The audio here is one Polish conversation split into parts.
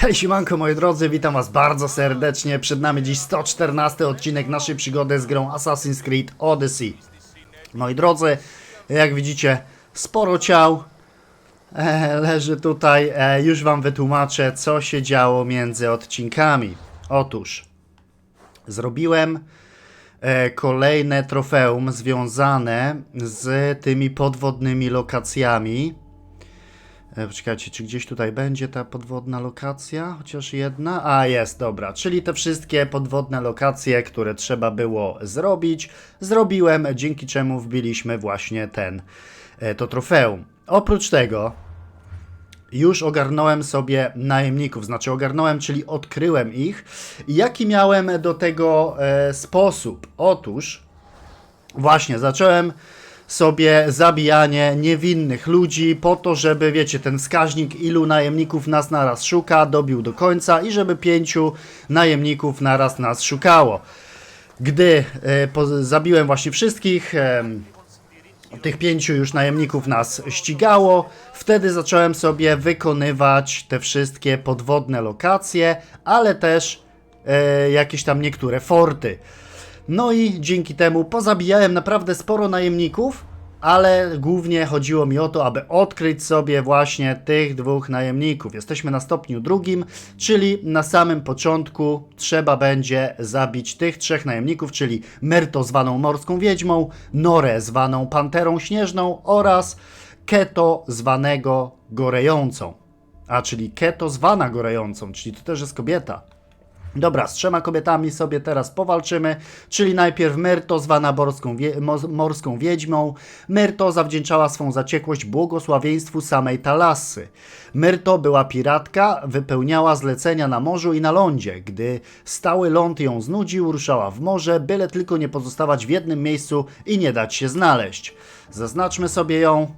Hej siemanko moi drodzy, witam was bardzo serdecznie. Przed nami dziś 114 odcinek naszej przygody z grą Assassin's Creed Odyssey. Moi drodzy, jak widzicie, sporo ciał e, leży tutaj. E, już wam wytłumaczę, co się działo między odcinkami. Otóż, zrobiłem e, kolejne trofeum związane z tymi podwodnymi lokacjami. E, Poczekajcie, czy gdzieś tutaj będzie ta podwodna lokacja? Chociaż jedna? A, jest, dobra. Czyli te wszystkie podwodne lokacje, które trzeba było zrobić, zrobiłem, dzięki czemu wbiliśmy właśnie ten, e, to trofeum. Oprócz tego, już ogarnąłem sobie najemników, znaczy ogarnąłem, czyli odkryłem ich. Jaki miałem do tego e, sposób? Otóż, właśnie, zacząłem sobie zabijanie niewinnych ludzi po to, żeby, wiecie, ten wskaźnik ilu najemników nas naraz szuka, dobił do końca i żeby pięciu najemników naraz nas szukało. Gdy e, zabiłem właśnie wszystkich, em, tych pięciu już najemników nas ścigało. Wtedy zacząłem sobie wykonywać te wszystkie podwodne lokacje, ale też e, jakieś tam niektóre forty. No i dzięki temu pozabijałem naprawdę sporo najemników, ale głównie chodziło mi o to, aby odkryć sobie właśnie tych dwóch najemników. Jesteśmy na stopniu drugim, czyli na samym początku trzeba będzie zabić tych trzech najemników, czyli Myrto zwaną Morską Wiedźmą, Norę zwaną Panterą Śnieżną oraz Keto zwanego Gorejącą. A, czyli Keto zwana Gorejącą, czyli to też jest kobieta. Dobra, z trzema kobietami sobie teraz powalczymy, czyli najpierw Myrto, zwana morską, wie, mo, morską wiedźmą. Myrto zawdzięczała swą zaciekłość błogosławieństwu samej Talassy. Myrto była piratka, wypełniała zlecenia na morzu i na lądzie. Gdy stały ląd ją znudził, ruszała w morze, byle tylko nie pozostawać w jednym miejscu i nie dać się znaleźć. Zaznaczmy sobie ją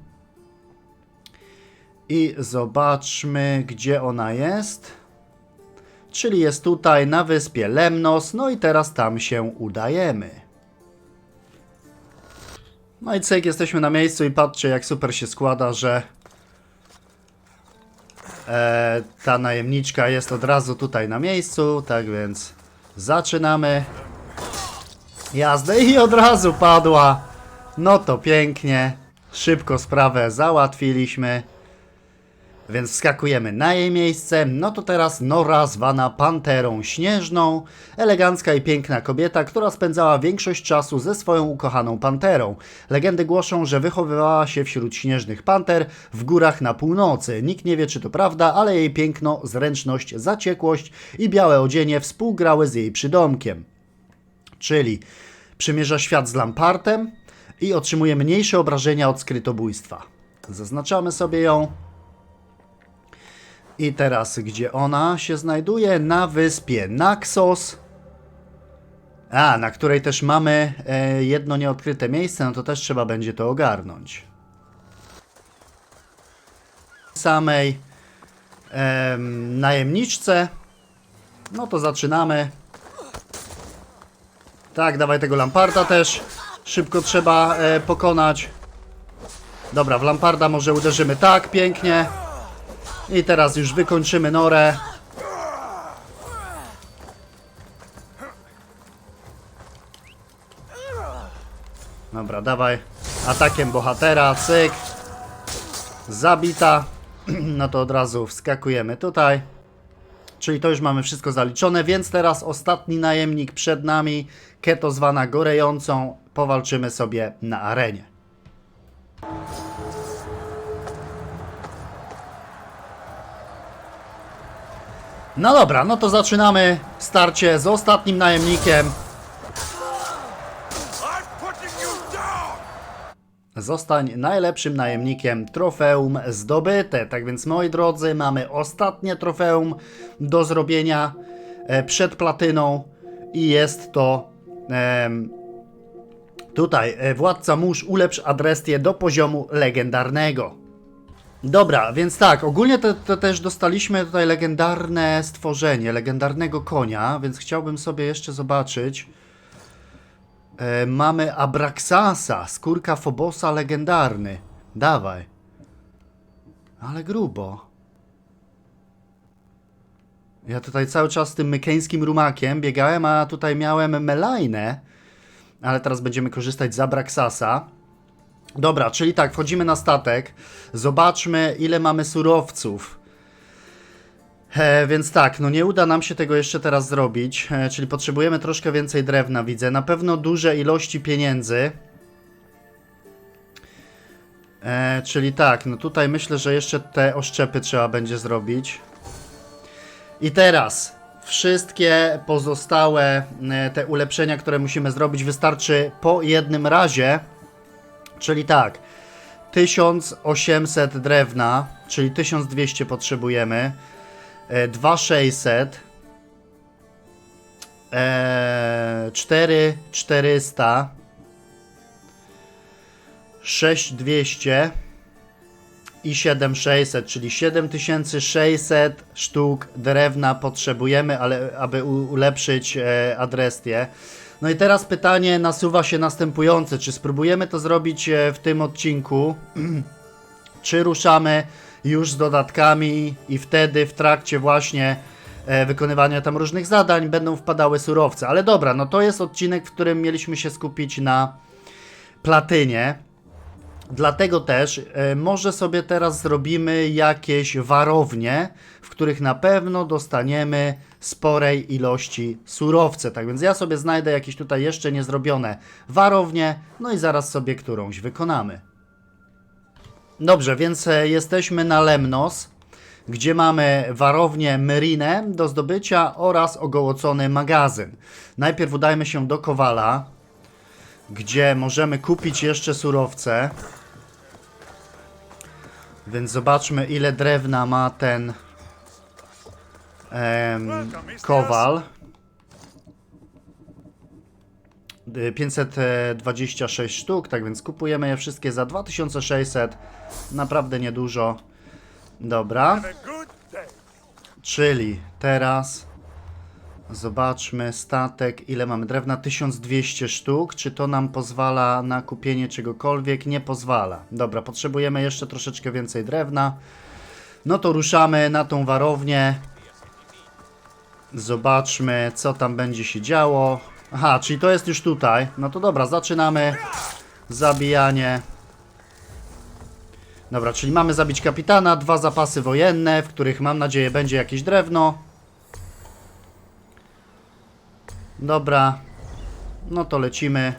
i zobaczmy, gdzie ona jest czyli jest tutaj na wyspie Lemnos, no i teraz tam się udajemy. No i cyk, jesteśmy na miejscu i patrzcie jak super się składa, że e, ta najemniczka jest od razu tutaj na miejscu, tak więc zaczynamy jazdę i od razu padła. No to pięknie, szybko sprawę załatwiliśmy. Więc wskakujemy na jej miejsce. No to teraz Nora zwana Panterą Śnieżną. Elegancka i piękna kobieta, która spędzała większość czasu ze swoją ukochaną panterą. Legendy głoszą, że wychowywała się wśród śnieżnych panter w górach na północy. Nikt nie wie, czy to prawda, ale jej piękno, zręczność, zaciekłość i białe odzienie współgrały z jej przydomkiem. Czyli przymierza świat z Lampartem i otrzymuje mniejsze obrażenia od skrytobójstwa. Zaznaczamy sobie ją. I teraz, gdzie ona się znajduje? Na wyspie Naxos. A, na której też mamy e, jedno nieodkryte miejsce, no to też trzeba będzie to ogarnąć. Samej em, najemniczce. No to zaczynamy. Tak, dawaj tego Lamparta też. Szybko trzeba e, pokonać. Dobra, w Lamparda może uderzymy tak, pięknie. I teraz już wykończymy norę. Dobra, dawaj. Atakiem bohatera, cyk. Zabita. No to od razu wskakujemy tutaj. Czyli to już mamy wszystko zaliczone, więc teraz ostatni najemnik przed nami, Keto zwana Gorejącą, powalczymy sobie na arenie. No dobra, no to zaczynamy starcie z ostatnim najemnikiem. Zostań najlepszym najemnikiem trofeum zdobyte. Tak więc moi drodzy, mamy ostatnie trofeum do zrobienia e, przed platyną i jest to tutaj e, władca mórz ulepsz adrestię do poziomu legendarnego. Dobra, więc tak, ogólnie to, to też dostaliśmy tutaj legendarne stworzenie, legendarnego konia, więc chciałbym sobie jeszcze zobaczyć. E, mamy Abraxasa, skórka Fobosa legendarny. Dawaj. Ale grubo. Ja tutaj cały czas tym mykeńskim rumakiem biegałem, a tutaj miałem Melainę. Ale teraz będziemy korzystać z Abraxasa. Dobra, czyli tak, wchodzimy na statek. Zobaczmy, ile mamy surowców. E, więc tak, no nie uda nam się tego jeszcze teraz zrobić, e, czyli potrzebujemy troszkę więcej drewna, widzę. Na pewno duże ilości pieniędzy. E, czyli tak, no tutaj myślę, że jeszcze te oszczepy trzeba będzie zrobić. I teraz wszystkie pozostałe e, te ulepszenia, które musimy zrobić, wystarczy po jednym razie. Czyli tak, 1800 drewna, czyli 1200 potrzebujemy, e, 2600, e, 4400, 6200 i 7600, czyli 7600 sztuk drewna potrzebujemy, ale aby ulepszyć e, adrestię. No i teraz pytanie nasuwa się następujące, czy spróbujemy to zrobić e, w tym odcinku, czy ruszamy już z dodatkami i wtedy w trakcie właśnie e, wykonywania tam różnych zadań będą wpadały surowce. Ale dobra, no to jest odcinek, w którym mieliśmy się skupić na platynie. Dlatego też e, może sobie teraz zrobimy jakieś warownie, w których na pewno dostaniemy sporej ilości surowce. Tak więc ja sobie znajdę jakieś tutaj jeszcze niezrobione warownie, no i zaraz sobie którąś wykonamy. Dobrze, więc e, jesteśmy na Lemnos, gdzie mamy warownię Myrinę do zdobycia oraz ogołocony magazyn. Najpierw udajmy się do Kowala, gdzie możemy kupić jeszcze surowce. Więc zobaczmy, ile drewna ma ten em, kowal. Y, 526 sztuk, tak więc kupujemy je wszystkie za 2600. Naprawdę niedużo. Dobra. Czyli teraz zobaczmy statek, ile mamy drewna, 1200 sztuk, czy to nam pozwala na kupienie czegokolwiek? Nie pozwala. Dobra, potrzebujemy jeszcze troszeczkę więcej drewna. No to ruszamy na tą warownię. Zobaczmy, co tam będzie się działo. Aha, czyli to jest już tutaj. No to dobra, zaczynamy zabijanie. Dobra, czyli mamy zabić kapitana, dwa zapasy wojenne, w których mam nadzieję będzie jakieś drewno. Dobra. No to lecimy.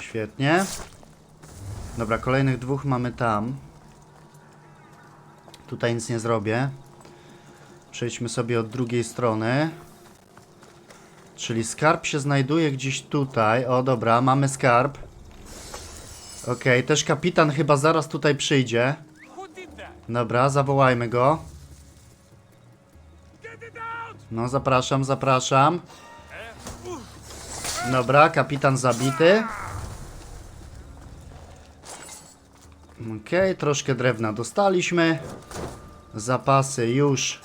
Świetnie. Dobra, kolejnych dwóch mamy tam. Tutaj nic nie zrobię. Przejdźmy sobie od drugiej strony. Czyli skarb się znajduje gdzieś tutaj. O, dobra, mamy skarb. Okej, też kapitan chyba zaraz tutaj przyjdzie. Dobra, zawołajmy go. No, zapraszam, zapraszam. Dobra, kapitan zabity. Okej, troszkę drewna dostaliśmy. Zapasy już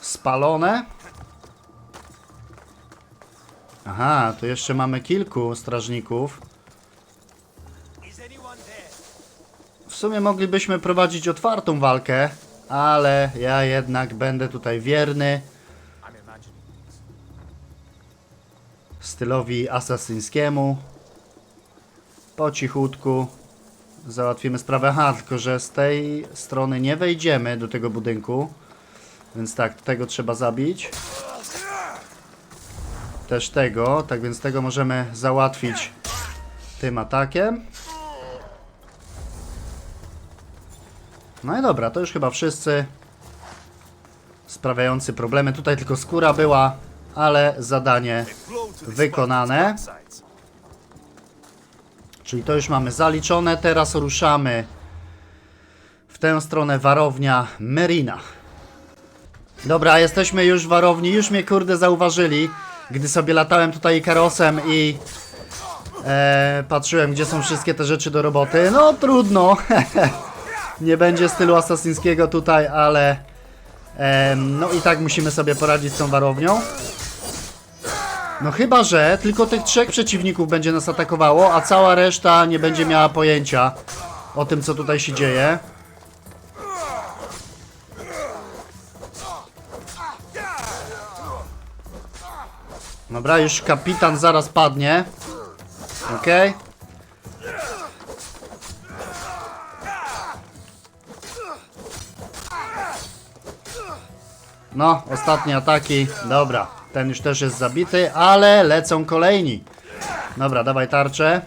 spalone. Aha, tu jeszcze mamy kilku strażników. Sumie moglibyśmy prowadzić otwartą walkę, ale ja jednak będę tutaj wierny stylowi asasyńskiemu. Po cichutku załatwimy sprawę. Aha, tylko że z tej strony nie wejdziemy do tego budynku. Więc tak, tego trzeba zabić. Też tego, tak więc tego możemy załatwić tym atakiem. No i dobra, to już chyba wszyscy sprawiający problemy. Tutaj tylko skóra była, ale zadanie Wykonane. Czyli to już mamy zaliczone. Teraz ruszamy w tę stronę warownia Merina. Dobra, jesteśmy już w warowni. Już mnie kurde zauważyli, gdy sobie latałem tutaj karosem i e, patrzyłem, gdzie są wszystkie te rzeczy do roboty. No trudno. Nie będzie stylu asasyńskiego tutaj, ale em, no i tak musimy sobie poradzić z tą warownią. No chyba, że tylko tych trzech przeciwników będzie nas atakowało, a cała reszta nie będzie miała pojęcia o tym, co tutaj się dzieje. Dobra, już kapitan zaraz padnie. Okej. No, ostatnie ataki. Dobra, ten już też jest zabity, ale lecą kolejni. Dobra, dawaj tarczę.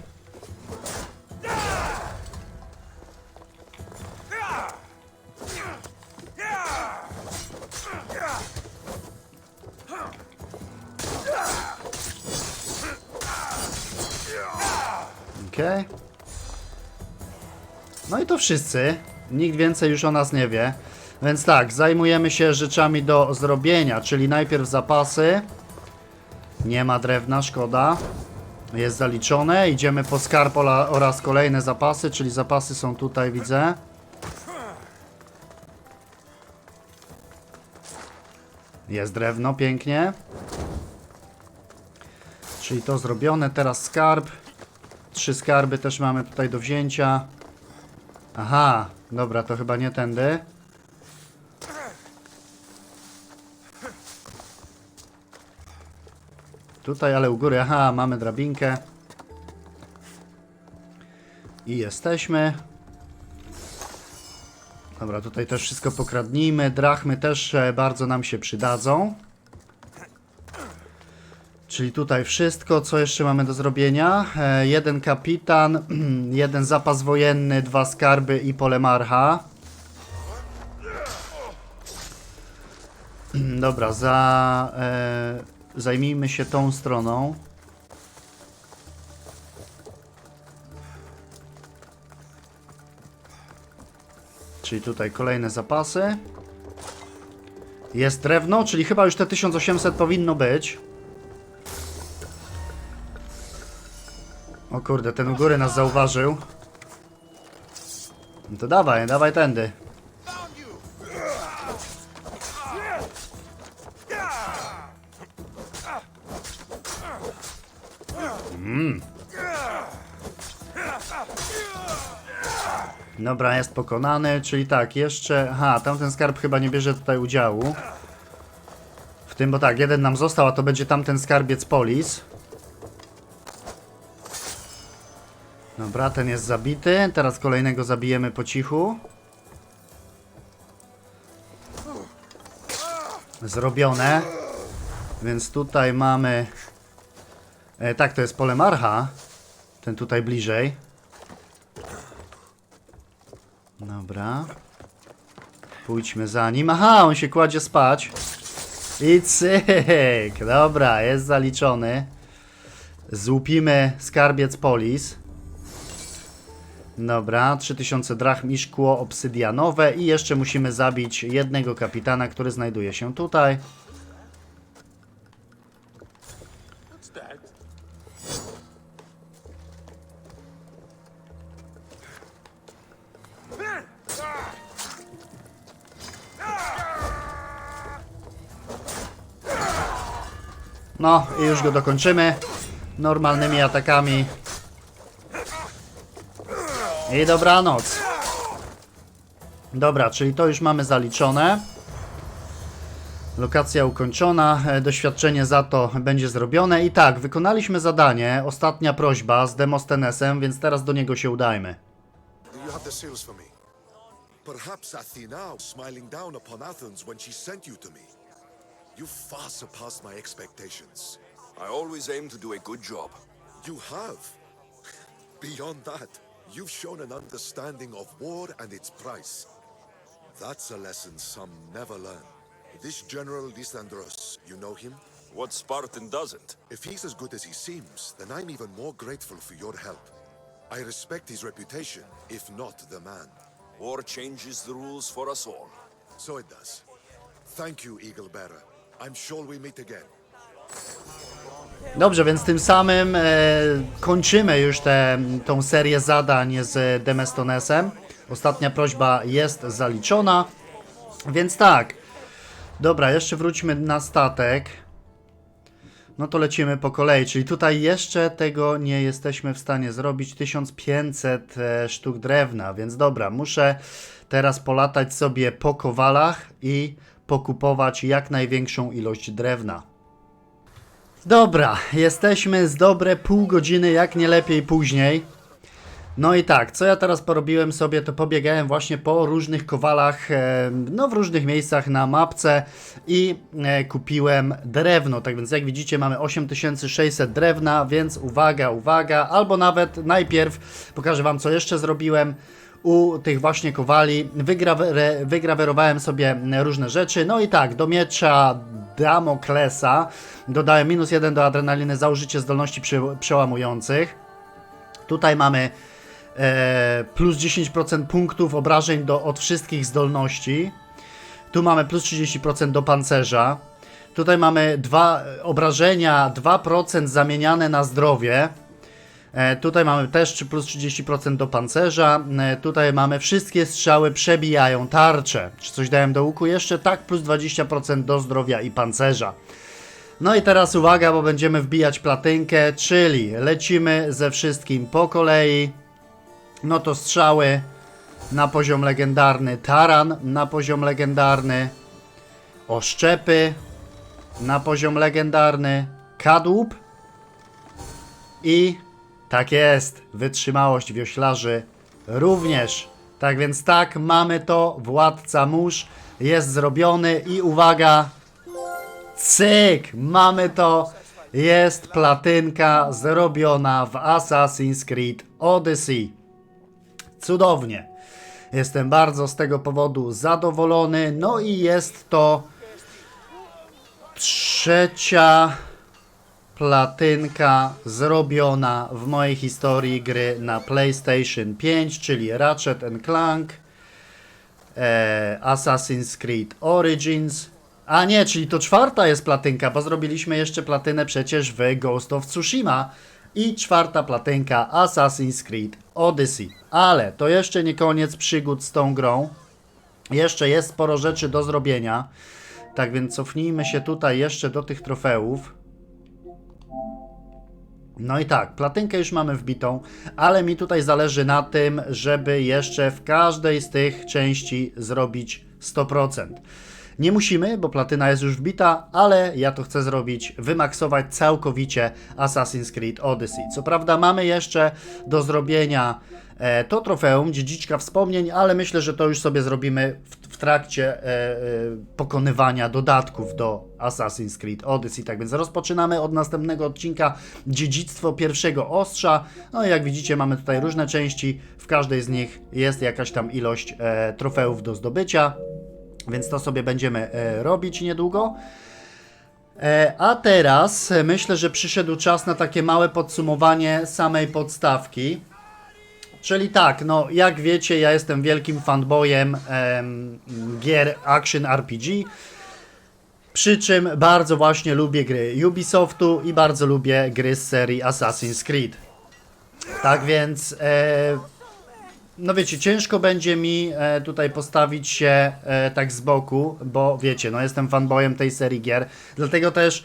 Okej. No i to wszyscy. Nikt więcej już o nas nie wie. Więc tak, zajmujemy się rzeczami do zrobienia, czyli najpierw zapasy. Nie ma drewna, szkoda. Jest zaliczone. Idziemy po skarb oraz kolejne zapasy, czyli zapasy są tutaj, widzę. Jest drewno, pięknie. Czyli to zrobione. Teraz skarb. Trzy skarby też mamy tutaj do wzięcia. Aha, dobra, to chyba nie tędy. Tutaj, ale u góry, aha, mamy drabinkę. I jesteśmy. Dobra, tutaj też wszystko pokradnijmy. Drachmy też e, bardzo nam się przydadzą. Czyli tutaj wszystko, co jeszcze mamy do zrobienia. E, jeden kapitan, jeden zapas wojenny, dwa skarby i pole marcha. Dobra, za, e, zajmijmy się tą stroną. Czyli tutaj kolejne zapasy. Jest drewno, czyli chyba już te 1800 powinno być. O kurde, ten u góry nas zauważył. No to dawaj, dawaj tędy. Dobra, jest pokonany, czyli tak, jeszcze... Aha, tamten skarb chyba nie bierze tutaj udziału. W tym, bo tak, jeden nam został, a to będzie tamten skarbiec polis. Dobra, ten jest zabity. Teraz kolejnego zabijemy po cichu. Zrobione. Więc tutaj mamy... E, tak, to jest pole marcha. Ten tutaj bliżej. Dobra. Pójdźmy za nim. Aha, on się kładzie spać. I cyk. Dobra, jest zaliczony. Złupimy skarbiec polis. Dobra, 3000 drachm i szkło obsydianowe i jeszcze musimy zabić jednego kapitana, który znajduje się tutaj. No i już go dokończymy normalnymi atakami. I dobranoc. Dobra, czyli to już mamy zaliczone. Lokacja ukończona, e, doświadczenie za to będzie zrobione. I tak, wykonaliśmy zadanie, ostatnia prośba z Demostenesem, więc teraz do niego się udajmy. Perhaps Athena smiling down upon Athens when she sent you to me. You far surpassed my expectations. I always aim to do a good job. You have. Beyond that, you've shown an understanding of war and its price. That's a lesson some never learn. This General Lysandros, you know him? What Spartan doesn't? If he's as good as he seems, then I'm even more grateful for your help. I respect his reputation, if not the man. War changes the rules for us all. So it does. Thank you, Eagle Bearer. Dobrze, więc tym samym e, kończymy już tę tą serię zadań z Demestonesem. Ostatnia prośba jest zaliczona. Więc tak. Dobra, jeszcze wróćmy na statek. No to lecimy po kolei, czyli tutaj jeszcze tego nie jesteśmy w stanie zrobić. 1500 e, sztuk drewna, więc dobra, muszę teraz polatać sobie po kowalach i pokupować jak największą ilość drewna. Dobra, jesteśmy z dobre pół godziny, jak nie lepiej później. No i tak, co ja teraz porobiłem sobie, to pobiegałem właśnie po różnych kowalach, e, no w różnych miejscach na mapce i e, kupiłem drewno. Tak więc jak widzicie mamy 8600 drewna, więc uwaga, uwaga, albo nawet najpierw pokażę wam co jeszcze zrobiłem. U tych właśnie kowali wygrawe- wygrawerowałem sobie różne rzeczy. No i tak, do miecza Damoklesa dodałem minus 1 do adrenaliny za użycie zdolności prze- przełamujących. Tutaj mamy e, plus 10% punktów obrażeń do, od wszystkich zdolności. Tu mamy plus 30% do pancerza. Tutaj mamy dwa obrażenia, 2% zamieniane na zdrowie. E, tutaj mamy też plus 30% do pancerza. E, tutaj mamy wszystkie strzały przebijają tarczę. Czy coś dałem do łuku jeszcze? Tak, plus 20% do zdrowia i pancerza. No i teraz uwaga, bo będziemy wbijać platynkę, czyli lecimy ze wszystkim po kolei. No to strzały na poziom legendarny, taran na poziom legendarny, oszczepy na poziom legendarny, kadłub i tak jest, wytrzymałość wioślarzy również. Tak więc tak, mamy to, władca mórz jest zrobiony i uwaga, Cyk! Mamy to! Jest platynka zrobiona w Assassin's Creed Odyssey. Cudownie. Jestem bardzo z tego powodu zadowolony. No i jest to trzecia platynka zrobiona w mojej historii gry na PlayStation 5, czyli Ratchet Clank, e, Assassin's Creed Origins. A nie, czyli to czwarta jest platynka, bo zrobiliśmy jeszcze platynę przecież w Ghost of Tsushima. I czwarta platynka Assassin's Creed Odyssey. Ale to jeszcze nie koniec przygód z tą grą. Jeszcze jest sporo rzeczy do zrobienia. Tak więc cofnijmy się tutaj jeszcze do tych trofeów. No i tak, platynkę już mamy wbitą, ale mi tutaj zależy na tym, żeby jeszcze w każdej z tych części zrobić 100%. Nie musimy, bo platyna jest już wbita, ale ja to chcę zrobić, wymaksować całkowicie Assassin's Creed Odyssey. Co prawda mamy jeszcze do zrobienia to trofeum, dziedziczka wspomnień, ale myślę, że to już sobie zrobimy w, w trakcie e, e, pokonywania dodatków do Assassin's Creed Odyssey. Tak więc rozpoczynamy od następnego odcinka dziedzictwo pierwszego ostrza. No i jak widzicie mamy tutaj różne części, w każdej z nich jest jakaś tam ilość e, trofeów do zdobycia. Więc to sobie będziemy e, robić niedługo. E, a teraz e, myślę, że przyszedł czas na takie małe podsumowanie samej podstawki. Czyli tak, no jak wiecie, ja jestem wielkim fanboyem em, gier Action RPG. Przy czym bardzo właśnie lubię gry Ubisoftu i bardzo lubię gry z serii Assassin's Creed. Tak więc e, no wiecie, ciężko będzie mi e, tutaj postawić się e, tak z boku, bo wiecie, no jestem fanboyem tej serii gier, dlatego też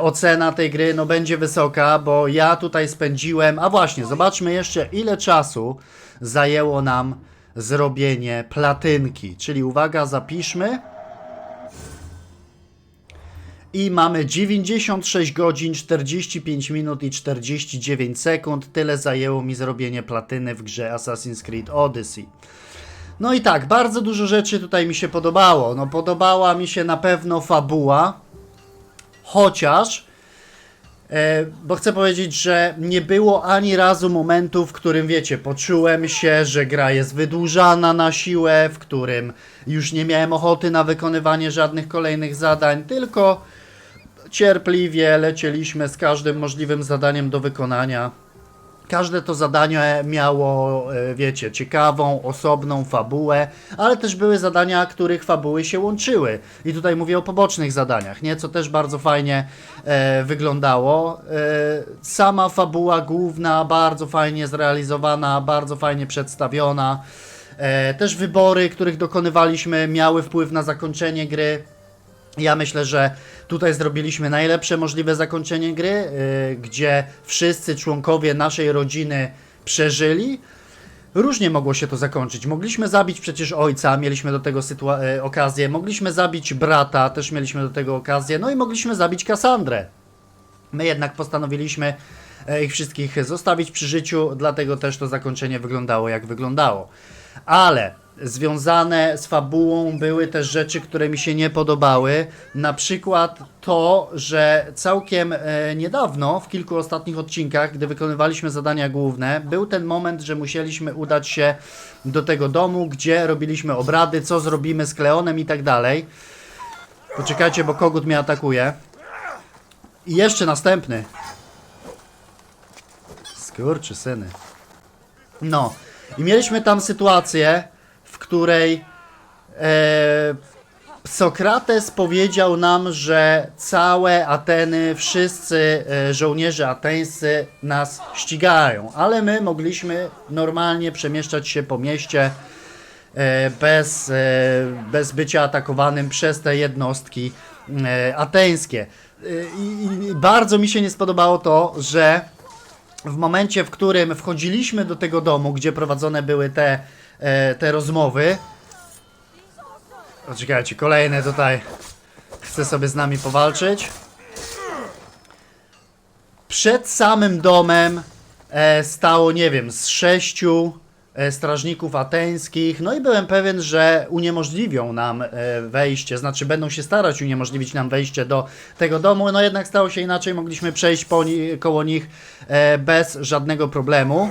ocena tej gry no będzie wysoka, bo ja tutaj spędziłem, a właśnie, zobaczmy jeszcze ile czasu zajęło nam zrobienie platynki, czyli uwaga, zapiszmy. I mamy 96 godzin, 45 minut i 49 sekund. Tyle zajęło mi zrobienie platyny w grze Assassin's Creed Odyssey. No i tak, bardzo dużo rzeczy tutaj mi się podobało. No podobała mi się na pewno fabuła, chociaż, e, bo chcę powiedzieć, że nie było ani razu momentu, w którym wiecie, poczułem się, że gra jest wydłużana na siłę, w którym już nie miałem ochoty na wykonywanie żadnych kolejnych zadań, tylko cierpliwie lecieliśmy z każdym możliwym zadaniem do wykonania. Każde to zadanie miało, e, wiecie, ciekawą, osobną fabułę, ale też były zadania, których fabuły się łączyły. I tutaj mówię o pobocznych zadaniach, nie? Co też bardzo fajnie e, wyglądało. E, sama fabuła główna, bardzo fajnie zrealizowana, bardzo fajnie przedstawiona. E, też wybory, których dokonywaliśmy, miały wpływ na zakończenie gry. Ja myślę, że tutaj zrobiliśmy najlepsze możliwe zakończenie gry, yy, gdzie wszyscy członkowie naszej rodziny przeżyli. Różnie mogło się to zakończyć. Mogliśmy zabić przecież ojca, mieliśmy do tego sytua- e, okazję. Mogliśmy zabić brata, też mieliśmy do tego okazję. No i mogliśmy zabić Kassandrę. My jednak postanowiliśmy e, ich wszystkich zostawić przy życiu, dlatego też to zakończenie wyglądało jak wyglądało. Ale związane z fabułą były też rzeczy, które mi się nie podobały. Na przykład to, że całkiem e, niedawno, w kilku ostatnich odcinkach, gdy wykonywaliśmy zadania główne, był ten moment, że musieliśmy udać się do tego domu, gdzie robiliśmy obrady, co zrobimy z Kleonem i tak dalej. Poczekajcie, bo kogut mnie atakuje. I jeszcze następny. Skurczy syny. No. I mieliśmy tam sytuację, w której e, Sokrates powiedział nam, że całe Ateny, wszyscy e, żołnierze ateńscy nas ścigają, ale my mogliśmy normalnie przemieszczać się po mieście e, bez, e, bez bycia atakowanym przez te jednostki ateńskie. I bardzo mi się nie spodobało to, że w momencie, w którym wchodziliśmy do tego domu, gdzie prowadzone były te, e, te rozmowy. O, czekajcie, kolejny tutaj chce sobie z nami powalczyć. Przed samym domem e, stało, nie wiem, z sześciu e, strażników ateńskich, no i byłem pewien, że uniemożliwią nam e, wejście, znaczy będą się starać uniemożliwić nam wejście do tego domu, no jednak stało się inaczej, mogliśmy przejść po ni- koło nich e, bez żadnego problemu.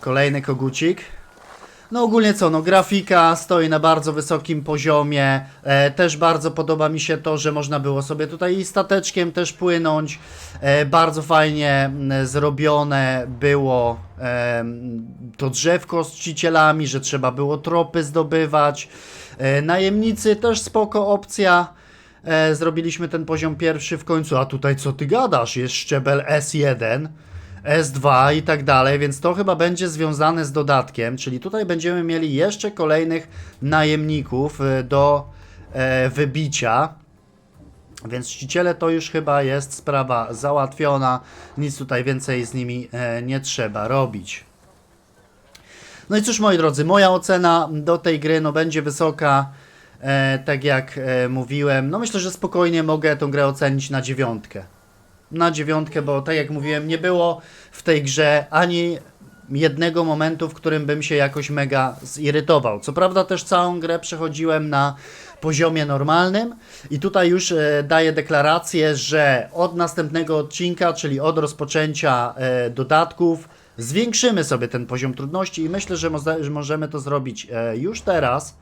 Kolejny kogucik. No ogólnie co, no grafika stoi na bardzo wysokim poziomie. E, też bardzo podoba mi się to, że można było sobie tutaj i stateczkiem też płynąć. E, bardzo fajnie m, zrobione było e, to drzewko z czcicielami, że trzeba było tropy zdobywać. E, najemnicy też spoko opcja. E, zrobiliśmy ten poziom pierwszy w końcu, a tutaj co ty gadasz? Jest szczebel S1. S2 i tak dalej, więc to chyba będzie związane z dodatkiem, czyli tutaj będziemy mieli jeszcze kolejnych najemników y, do e, wybicia. Więc czciciele to już chyba jest sprawa załatwiona, nic tutaj więcej z nimi e, nie trzeba robić. No i cóż moi drodzy, moja ocena do tej gry no będzie wysoka, e, tak jak e, mówiłem. No myślę, że spokojnie mogę tę grę ocenić na dziewiątkę na dziewiątkę, bo tak jak mówiłem, nie było w tej grze ani jednego momentu, w którym bym się jakoś mega zirytował. Co prawda też całą grę przechodziłem na poziomie normalnym i tutaj już e, daję deklarację, że od następnego odcinka, czyli od rozpoczęcia e, dodatków, zwiększymy sobie ten poziom trudności i myślę, że, moza- że możemy to zrobić e, już teraz.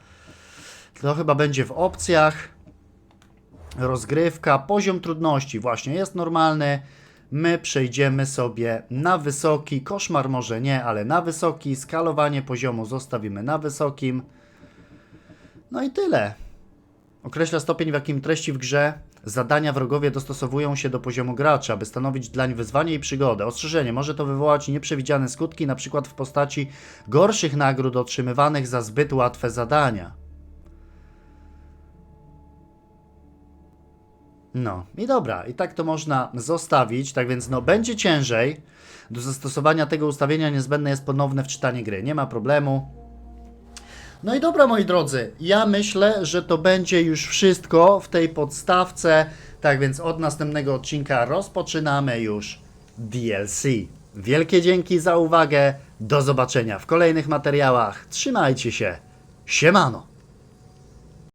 To chyba będzie w opcjach rozgrywka, poziom trudności właśnie jest normalny. My przejdziemy sobie na wysoki, koszmar może nie, ale na wysoki, skalowanie poziomu zostawimy na wysokim. No i tyle. Określa stopień, w jakim treści w grze zadania wrogowie dostosowują się do poziomu gracza, aby stanowić dlań wyzwanie i przygodę. Ostrzeżenie, może to wywołać nieprzewidziane skutki, np. w postaci gorszych nagród otrzymywanych za zbyt łatwe zadania. No i dobra, i tak to można zostawić, tak więc no będzie ciężej. Do zastosowania tego ustawienia niezbędne jest ponowne wczytanie gry, nie ma problemu. No i dobra moi drodzy, ja myślę, że to będzie już wszystko w tej podstawce, tak więc od następnego odcinka rozpoczynamy już DLC. Wielkie dzięki za uwagę, do zobaczenia w kolejnych materiałach, trzymajcie się, siemano!